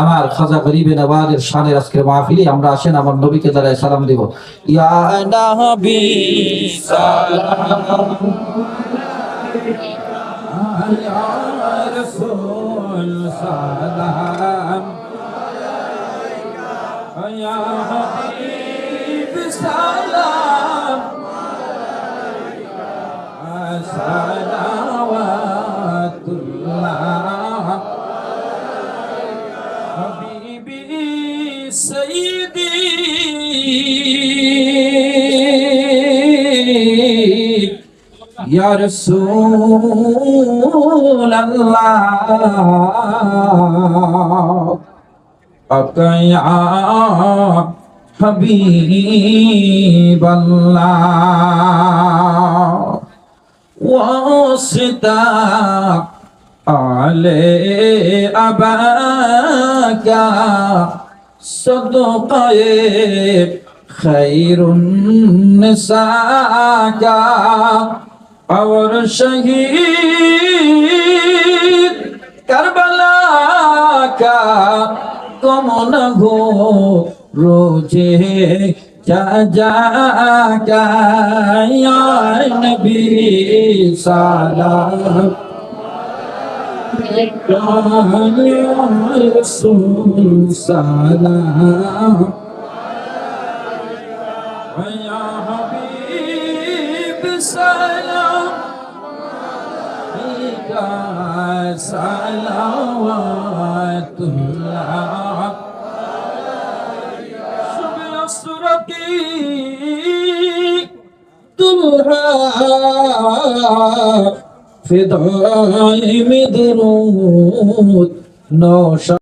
আমার খাজা গরিবে মাহফিলি আমরা আসেন আমার নবীকে সালাম দিব। ইয়া সালাম। سيدي يا رسول الله أبقى حبيب الله واسطة علي أباك صدقه خير نساكا اور شہید کربلا کا کم نہ ہو روجے جا جا کا یا نبی سلام সালাম হাবিব সালাম সালাওয়াতুল্লাহ শুভ সুরতি তুমরা ফিদায় মিদরুদ নওশা